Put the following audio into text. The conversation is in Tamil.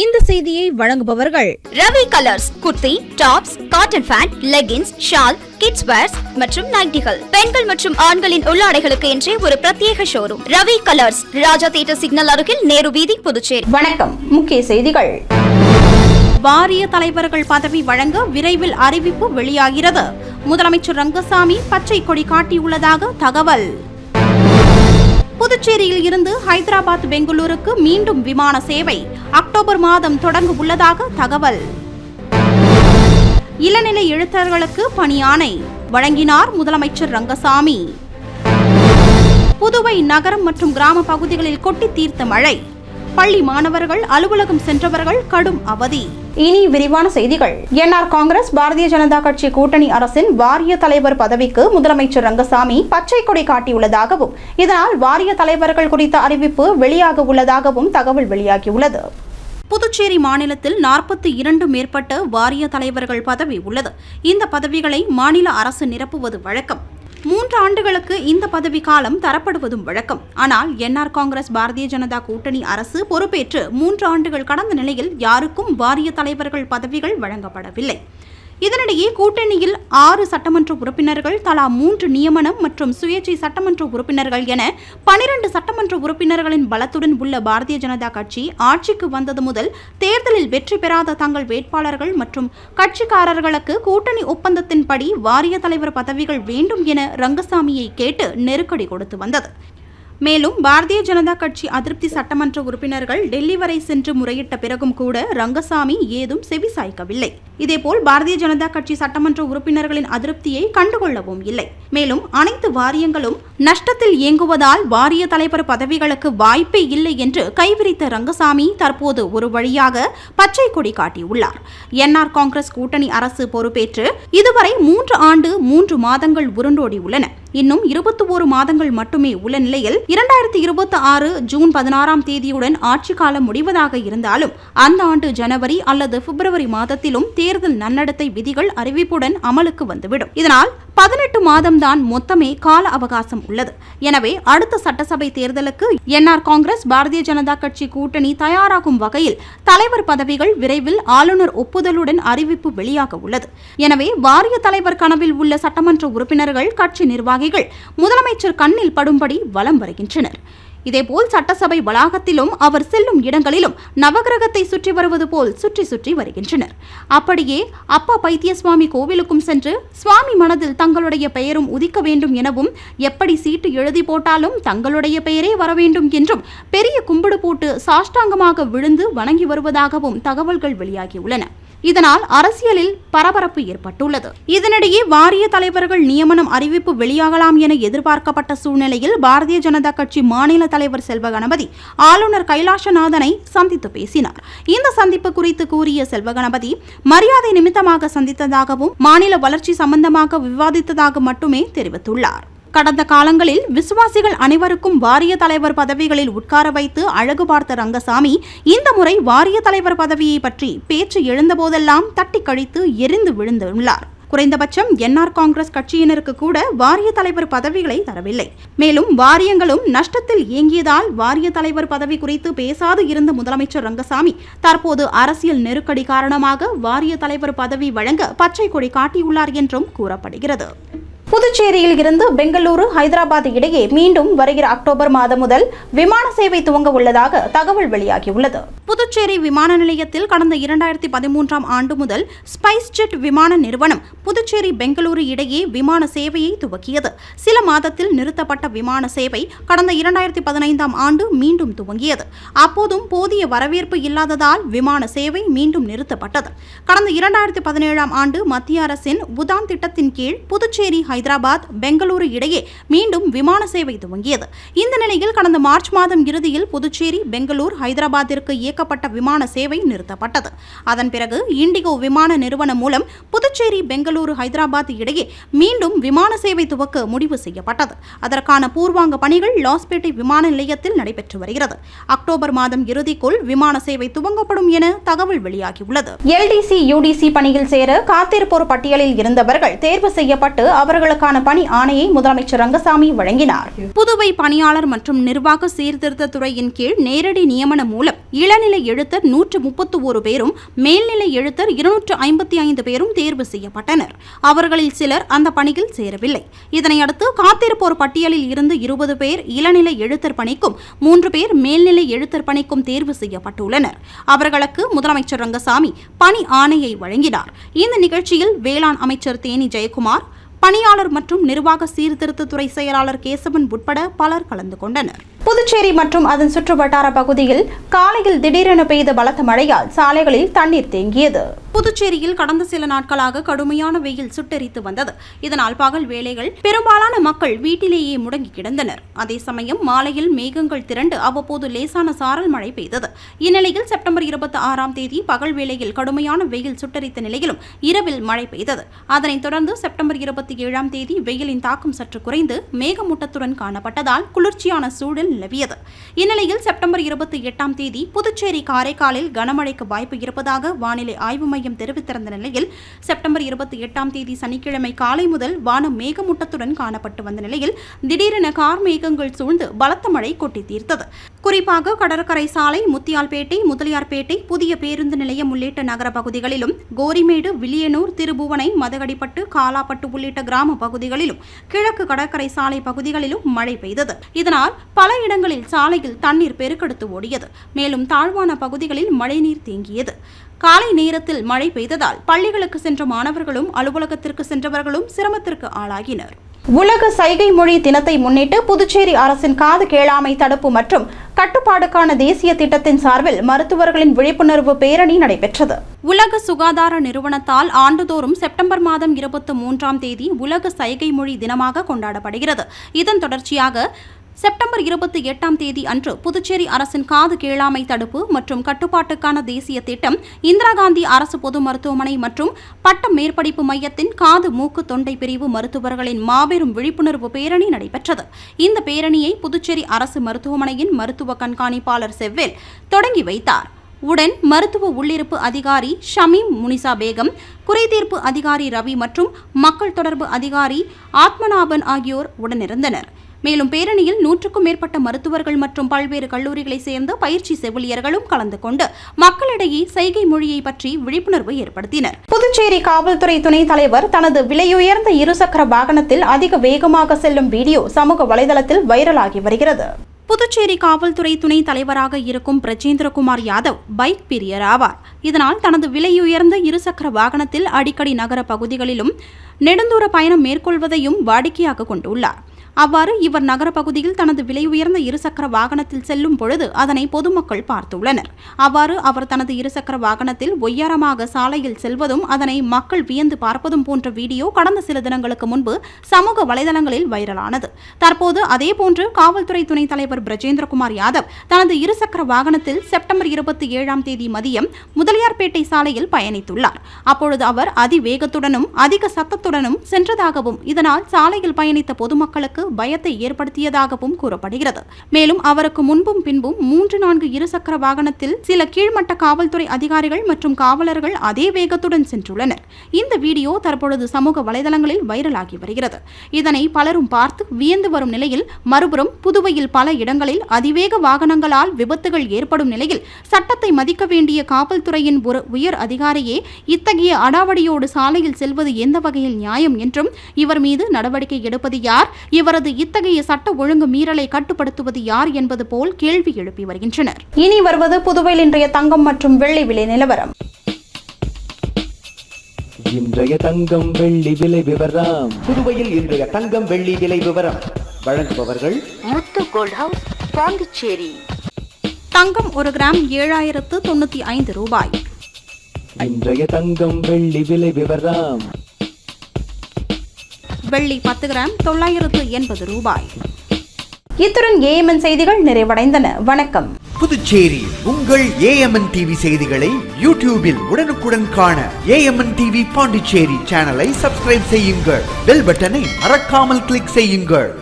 இந்த செய்தியை வழங்குபவர்கள் Ravi colours kurti tops cotton pant leggings shawl kids wears மற்றும் நைட்டிகள். பெண்கள் மற்றும் ஆண்களின் உள்ளாடைகளுக்கு என்றே ஒரு பிரத்யேக showroom Ravi colours Raja theatre signal அருகில் நேரு வீதி புதுச்சேரி. வணக்கம். முக்கிய செய்திகள். வாரிய தலைவர்கள் பதவி வழங்க விரைவில் அறிவிப்பு வெளியாகிறது. முதலமைச்சர் ரங்கசாமி பச்சை கொடி காட்டியுள்ளதாக தகவல். புதுச்சேரியில் இருந்து ஹைதராபாத் பெங்களூருக்கு மீண்டும் விமான சேவை. அக்டோபர் மாதம் தொடங்க உள்ளதாக தகவல். இளநிலை எழுத்தர்களுக்கு பணியாணை வழங்கினார் முதலமைச்சர் ரங்கசாமி. புதுவை நகரம் மற்றும் கிராம பகுதிகளில் கொட்டி தீர்த்த மழை. பள்ளி மாணவர்கள் அலுவலகம் சென்றவர்கள் கடும் அவதி. இனி விரிவான செய்திகள். என்ஆர் காங்கிரஸ் பாரதிய ஜனதா கட்சி கூட்டணி அரசின் வாரிய தலைவர் பதவிக்கு முதலமைச்சர் ரங்கசாமி பச்சை கொடி காட்டியுள்ளதாகவும் இதனால் வாரிய தலைவர்கள் குறித்த அறிவிப்பு வெளியாக உள்ளதாகவும் தகவல் வெளியாகியுள்ளது. புதுச்சேரி மாநிலத்தில் நாற்பத்தி இரண்டு மேற்பட்ட வாரிய தலைவர்கள் பதவி உள்ளது. இந்த பதவிகளை மாநில அரசு நிரப்புவது வழக்கம். மூன்று ஆண்டுகளுக்கு இந்த பதவி காலம் தரப்படுவதும் வழக்கம். ஆனால் என்ஆர் காங்கிரஸ் பாரதிய ஜனதா கூட்டணி அரசு பொறுப்பேற்று மூன்று ஆண்டுகள் கடந்த நிலையில் யாருக்கும் வாரிய தலைவர்கள் பதவிகள் வழங்கப்படவில்லை. இதனிடையே கூட்டணியில் ஆறு சட்டமன்ற உறுப்பினர்கள் தலா மூன்று நியமனம் மற்றும் சுயேட்சை சட்டமன்ற உறுப்பினர்கள் என பனிரண்டு சட்டமன்ற உறுப்பினர்களின் பலத்துடன் உள்ள பாரதிய ஜனதா கட்சி ஆட்சிக்கு வந்தது முதல் தேர்தலில் வெற்றி பெறாத தங்கள் வேட்பாளர்கள் மற்றும் கட்சிக்காரர்களுக்கு கூட்டணி ஒப்பந்தத்தின்படி வாரிய தலைவர் பதவிகள் வேண்டும் என ரங்கசாமியை கேட்டு நெருக்கடி கொடுத்து வந்தது. மேலும் பாரதிய ஜனதா கட்சி அதிருப்தி சட்டமன்ற உறுப்பினர்கள் டெல்லி வரை சென்று முறையிட்ட பிறகும் கூட ரங்கசாமி ஏதும் செவிசாய்க்கவில்லை இதேபோல் பாரதிய ஜனதா கட்சி சட்டமன்ற உறுப்பினர்களின் அதிருப்தியை கண்டுகொள்ளவும் இல்லை. மேலும் அனைத்து வாரியங்களும் நஷ்டத்தில் இயங்குவதால் வாரிய தலைவர் பதவிகளுக்கு வாய்ப்பே இல்லை என்று கைவிரித்த ரங்கசாமி தற்போது ஒரு வழியாக பச்சை கொடி காட்டியுள்ளார். என்ஆர் காங்கிரஸ் கூட்டணி அரசு பொறுப்பேற்று இதுவரை மூன்று ஆண்டு மூன்று மாதங்கள் உருண்டோடி உள்ளன இன்னும் இருபத்தி ஓரு மாதங்கள் மட்டுமே உள்ள நிலையில் இரண்டாயிரத்தி இருபத்தி ஆறு ஜூன் பதினாறாம் தேதியுடன் ஆட்சி காலம் முடிவதாக இருந்தாலும் அந்த ஆண்டு ஜனவரி அல்லது பிப்ரவரி மாதத்திலும் தேர்தல் நன்னடத்தை விதிகள் அறிவிப்புடன் அமலுக்கு வந்துவிடும். இதனால் பதினெட்டு மாதம்தான் மொத்தமே கால அவகாசம் உள்ளது. எனவே அடுத்த சட்டசபை தேர்தலுக்கு என்ஆர் காங்கிரஸ் பாரதிய ஜனதா கட்சி கூட்டணி தயாராகும் வகையில் தலைவர் பதவிகள் விரைவில் ஆளுநர் ஒப்புதலுடன் அறிவிப்பு வெளியாக உள்ளது. எனவே வாரிய தலைவர் கனவில் உள்ள சட்டமன்ற உறுப்பினர்கள் கட்சி நிர்வாகிகள் முதலமைச்சர் கண்ணில் படும்படி வலம் வருகின்றனர். இதேபோல் சட்டசபை வளாகத்திலும் அவர் செல்லும் இடங்களிலும் நவகிரகத்தை சுற்றி வருவது போல் சுற்றி சுற்றி வருகின்றனர். அப்படியே அப்பா பைத்தியசுவாமி கோவிலுக்கும் சென்று சுவாமி மனதில் தங்களுடைய பெயரும் உதிக்க வேண்டும் எனவும் எப்படி சீட்டு எழுதி போட்டாலும் தங்களுடைய பெயரே வர வேண்டும் என்றும் பெரிய கும்பிடு போட்டு சாஷ்டாங்கமாக விழுந்து வணங்கி வருவதாகவும் தகவல்கள் வெளியாகியுள்ளன. இதனால் அரசியலில் பரபரப்பு ஏற்பட்டுள்ளது. இதனிடையே வாரிய தலைவர்கள் நியமனம் அறிவிப்பு வெளியாகலாம் என எதிர்பார்க்கப்பட்ட சூழ்நிலையில் பாரதிய ஜனதா கட்சி மாநில தலைவர் செல்வ கணபதி ஆளுநர் கைலாசநாதனை சந்தித்து பேசினார். இந்த சந்திப்பு குறித்து கூறிய செல்வ கணபதி மரியாதை நிமித்தமாக சந்தித்ததாகவும் மாநில வளர்ச்சி சம்பந்தமாக விவாதித்ததாக மட்டுமே தெரிவித்துள்ளார். கடந்த காலங்களில் விசுவாசிகள் அனைவருக்கும் வாரிய தலைவர் பதவிகளில் உட்கார வைத்து அழகு பார்த்த ரங்கசாமி இந்த முறை வாரிய தலைவர் பதவியை பற்றி பேச்சு எழுந்தபோதெல்லாம் தட்டி கழித்து எரிந்து விழுந்துள்ளார். குறைந்தபட்சம் என்ஆர் காங்கிரஸ் கட்சியினருக்கு கூட வாரிய தலைவர் பதவிகளை தரவில்லை. மேலும் வாரியங்களும் நஷ்டத்தில் இயங்கியதால் வாரிய தலைவர் பதவி குறித்து பேசாது இருந்த முதலமைச்சர் ரங்கசாமி தற்போது அரசியல் நெருக்கடி காரணமாக வாரிய தலைவர் பதவி வழங்க பச்சை கொடி காட்டியுள்ளார் என்றும் கூறப்படுகிறது. புதுச்சேரியில் இருந்து பெங்களூரு ஹைதராபாத் இடையே மீண்டும் வருகிற அக்டோபர் மாதம் முதல் விமான சேவை துவங்க உள்ளதாக தகவல் வெளியாகியுள்ளது. புதுச்சேரி விமான நிலையத்தில் கடந்த இரண்டாயிரத்தி பதிமூன்றாம் ஆண்டு முதல் ஸ்பைஸ் ஜெட் விமான நிறுவனம் புதுச்சேரி பெங்களூரு இடையே விமான சேவையை துவக்கியது. சில மாதத்தில் நிறுத்தப்பட்ட விமான சேவை கடந்த இரண்டாயிரத்தி பதினைந்தாம் ஆண்டு மீண்டும் துவங்கியது. அப்போதும் போதிய வரவேற்பு இல்லாததால் விமான சேவை மீண்டும் நிறுத்தப்பட்டது. கடந்த இரண்டாயிரத்தி பதினேழாம் ஆண்டு மத்திய அரசின் உதான் திட்டத்தின் கீழ் புதுச்சேரி ஹைதராபாத் பெங்களூரு இடையே மீண்டும் விமான சேவை துவங்கியது. இந்த நிலையில் கடந்த மார்ச் மாதம் இறுதியில் புதுச்சேரி பெங்களூர் ஹைதராபாத்திற்கு இயக்கப்பட்ட விமான சேவை நிறுத்தப்பட்டது. அதன் பிறகு இண்டிகோ விமான நிறுவனம் மூலம் புதுச்சேரி பெங்களூரு ஹைதராபாத் இடையே மீண்டும் விமான சேவை துவக்க முடிவு செய்யப்பட்டது. அதற்கான பூர்வாங்க பணிகள் லாஸ்பேட்டை விமான நிலையத்தில் நடைபெற்று வருகிறது. அக்டோபர் மாதம் இறுதிக்குள் விமான சேவை துவங்கப்படும் என தகவல் வெளியாகியுள்ளது. எல்டிசி யூடிசி பணியில் சேர காத்திருப்போர் பட்டியலில் இருந்தவர்கள் தேர்வு செய்யப்பட்டு அவர்கள் தலைவர்களுக்கான பணி ஆணையை முதலமைச்சர் ரங்கசாமி வழங்கினார். புதுவை பணியாளர் மற்றும் நிர்வாக சீர்திருத்த துறையின் கீழ் நேரடி நியமனம் மூலம் இளநிலை எழுத்தர் நூற்று முப்பத்து ஒரு பேரும் மேல்நிலை எழுத்தர் இருநூற்று ஐம்பத்தி ஐந்து பேரும் தேர்வு செய்யப்பட்டனர். அவர்களில் சிலர் அந்த பணியில் சேரவில்லை. இதனையடுத்து காத்திருப்போர் பட்டியலில் இருந்து இருபது பேர் இளநிலை எழுத்தர் பணிக்கும் மூன்று பேர் மேல்நிலை எழுத்தர் பணிக்கும் தேர்வு செய்யப்பட்டுள்ளனர். அவர்களுக்கு முதலமைச்சர் ரங்கசாமி பணி ஆணையை வழங்கினார். இந்த நிகழ்ச்சியில் வேளாண் அமைச்சர் தேனி ஜெயக்குமார் பணியாளர் மற்றும் நிர்வாக சீர்திருத்தத்துறை செயலாளர் கேசவன் உட்பட பலர் கலந்து கொண்டனர். புதுச்சேரி மற்றும் அதன் சுற்றுவட்டார பகுதியில் காலையில் திடீரென பெய்த பலத்த மழையால் சாலைகளில் தண்ணீர் தேங்கியது. புதுச்சேரியில் கடந்த சில நாட்களாக கடுமையான வெயில் சுட்டெரித்து வந்தது. இதனால் பகல் வேளைகள் பெரும்பாலான மக்கள் வீட்டிலேயே முடங்கி கிடந்தனர். அதே சமயம் மாலையில் மேகங்கள் திரண்டு அவ்வப்போது லேசான சாரல் மழை பெய்தது. இந்நிலையில் செப்டம்பர் இருபத்தி ஆறாம் தேதி பகல் வேளையில் கடுமையான வெயில் சுட்டெரித்த நிலையிலும் இரவில் மழை பெய்தது. அதனைத் தொடர்ந்து செப்டம்பர் இருபத்தி இருபத்தி ஏழாம் தேதி வெயிலின் தாக்கம் சற்று குறைந்து மேகமூட்டத்துடன் காணப்பட்டதால் குளிர்ச்சியான சூழல் நிலவியது. இந்நிலையில் செப்டம்பர் இருபத்தி எட்டாம் தேதி புதுச்சேரி காரைக்காலில் கனமழைக்கு வாய்ப்பு இருப்பதாக வானிலை ஆய்வு மையம் தெரிவித்திருந்த நிலையில் செப்டம்பர் இருபத்தி எட்டாம் தேதி சனிக்கிழமை காலை முதல் வானம் மேகமூட்டத்துடன் காணப்பட்டு வந்த நிலையில் திடீரென கார் மேகங்கள் சூழ்ந்து பலத்த மழை கொட்டி தீர்த்தது. குறிப்பாக கடற்கரை சாலை முத்தியால்பேட்டை முதலியார்பேட்டை புதிய பேருந்து நிலையம் உள்ளிட்ட நகர பகுதிகளிலும் கோரிமேடு வில்லியனூர் திருபுவனை மதகடிப்பட்டு காலாப்பட்டு உள்ளிட்ட கிராம பகுதிகளிலும் கிழக்கு கடற்கரை சாலை பகுதிகளிலும் மழை பெய்தது. இதனால் பல இடங்களில் சாலையில் தண்ணீர் பெருக்கெடுத்து ஓடியது. மேலும் தாழ்வான பகுதிகளில் மழைநீர் தேங்கியது. காலை நேரத்தில் மழை பெய்ததால் பள்ளிகளுக்கு சென்ற மாணவர்களும் அலுவலகத்திற்கு சென்றவர்களும் சிரமத்திற்கு ஆளாகினர். உலக சைகை மொழி தினத்தை முன்னிட்டு புதுச்சேரி அரசின் காது கேளாமை தடுப்பு மற்றும் கட்டுப்பாடுக்கான தேசிய திட்டத்தின் சார்பில் மருத்துவர்களின் விழிப்புணர்வு பேரணி நடைபெற்றது. உலக சுகாதார நிறுவனத்தால் ஆண்டுதோறும் செப்டம்பர் மாதம் இருபத்தி மூன்றாம் தேதி உலக சைகை மொழி தினமாக கொண்டாடப்படுகிறது. இதன் தொடர்ச்சியாக செப்டம்பர் இருபத்தி எட்டாம் தேதி அன்று புதுச்சேரி அரசின் காது கேளாமை தடுப்பு மற்றும் கட்டுப்பாட்டுக்கான தேசிய திட்டம் இந்திரா காந்தி அரசு பொது மருத்துவமனை மற்றும் பட்ட மேற்படிப்பு மையத்தின் காது மூக்கு தொண்டை பிரிவு மருத்துவர்களின் மாபெரும் விழிப்புணர்வு பேரணி நடைபெற்றது. இந்த பேரணியை புதுச்சேரி அரசு மருத்துவமனையின் மருத்துவ கண்காணிப்பாளர் செவ்வேல் தொடங்கி வைத்தார். உடன் மருத்துவ உள்ளிருப்பு அதிகாரி ஷமீம் முனிசா பேகம் குறைதீர்ப்பு அதிகாரி ரவி மற்றும் மக்கள் தொடர்பு அதிகாரி ஆத்மநாபன் ஆகியோர் உடனிருந்தனர். மேலும் பேரணியில் நூற்றுக்கும் மேற்பட்ட மருத்துவர்கள் மற்றும் பல்வேறு கல்லூரிகளைச் சேர்ந்த பயிற்சி செவிலியர்களும் கலந்து கொண்டு மக்களிடையே சைகை மொழியை பற்றி விழிப்புணர்வு ஏற்படுத்தினர். புதுச்சேரி காவல்துறை துணைத் தலைவர் தனது விலையுயர்ந்த இருசக்கர வாகனத்தில் அதிக வேகமாக செல்லும் வீடியோ சமூக வலைதளத்தில் வைரலாகி வருகிறது. புதுச்சேரி காவல்துறை துணை தலைவராக இருக்கும் பிரஜேந்திரகுமார் யாதவ் பைக் பிரியர் ஆவார். இதனால் தனது விலையுயர்ந்த இருசக்கர வாகனத்தில் அடிக்கடி நகர பகுதிகளிலும் நெடுந்தூர பயணம் மேற்கொள்வதையும் வாடிக்கையாக கொண்டுள்ளார். அவ்வாறு இவர் நகர பகுதியில் தனது விலை உயர்ந்த இருசக்கர வாகனத்தில் செல்லும் பொழுது அதனை பொதுமக்கள் பார்த்துள்ளனர். அவ்வாறு அவர் தனது இருசக்கர வாகனத்தில் ஒய்யாரமாக சாலையில் செல்வதும் அதனை மக்கள் வியந்து பார்ப்பதும் போன்ற வீடியோ கடந்த சில தினங்களுக்கு முன்பு சமூக வலைதளங்களில் வைரலானது. தற்போது அதேபோன்று காவல்துறை துணைத் தலைவர் பிரஜேந்திரகுமார் யாதவ் தனது இருசக்கர வாகனத்தில் செப்டம்பர் இருபத்தி ஏழாம் தேதி மதியம் முதலியார்பேட்டை சாலையில் பயணித்துள்ளார். அப்பொழுது அவர் அதிவேகத்துடனும் அதிக சத்தத்துடனும் சென்றதாகவும் இதனால் சாலையில் பயணித்த பொதுமக்களுக்கு பயத்தை ஏற்படுத்தியதாகவும் கூறப்படுகிறது. மேலும் அவருக்கு முன்பும் பின்பும் மூன்று நான்கு இருசக்கர வாகனத்தில் சில கீழ்மட்ட காவல்துறை அதிகாரிகள் மற்றும் காவலர்கள் அதே வேகத்துடன் சென்றுள்ளனர். இந்த வீடியோ தற்பொழுது சமூக வலைதளங்களில் வைரலாகி வருகிறது. இதனை பலரும் பார்த்து வியந்து வரும் நிலையில் மறுபுறம் புதுவையில் பல இடங்களில் அதிவேக வாகனங்களால் விபத்துகள் ஏற்படும் நிலையில் சட்டத்தை மதிக்க வேண்டிய காவல்துறையின் ஒரு உயர் அதிகாரியே இத்தகைய அடாவடியோடு சாலையில் செல்வது எந்த வகையில் நியாயம் என்றும் இவர் மீது நடவடிக்கை எடுப்பது யார்? இவர் இவரது இத்தகைய சட்ட ஒழுங்கு மீறலை கட்டுப்படுத்துவது யார் என்பது போல் கேள்வி எழுப்பி வருகின்றனர். இனி வருவது புதுவையில் இன்றைய தங்கம் மற்றும் வெள்ளி விலை நிலவரம். இன்றைய தங்கம் வெள்ளி விலை விவரம். புதுவையில் இன்றைய தங்கம் வெள்ளி விலை விவரம். வழங்குபவர்கள் முத்து கோல்ட் ஹவுஸ் பாண்டிச்சேரி. தங்கம் ஒரு கிராம் ஏழாயிரத்து தொண்ணூற்றி ஐந்து ரூபாய். இன்றைய தங்கம் வெள்ளி விலை விவரம். வெள்ளி பத்து கிராம் தொள்ளாயிரத்து எண்பது ரூபாய். இத்துடன் ஏஎம்என் செய்திகள் நிறைவடைந்தன. வணக்கம். புதுச்சேரி உங்கள் ஏஎம்என் டிவி செய்திகளை யூடியூபில் உடனுக்குடன் காண ஏஎம்என் டிவி பாண்டிச்சேரி சேனலை சப்ஸ்கிரைப் செய்யுங்கள். பெல் பட்டனை மறக்காமல் கிளிக் செய்யுங்கள்.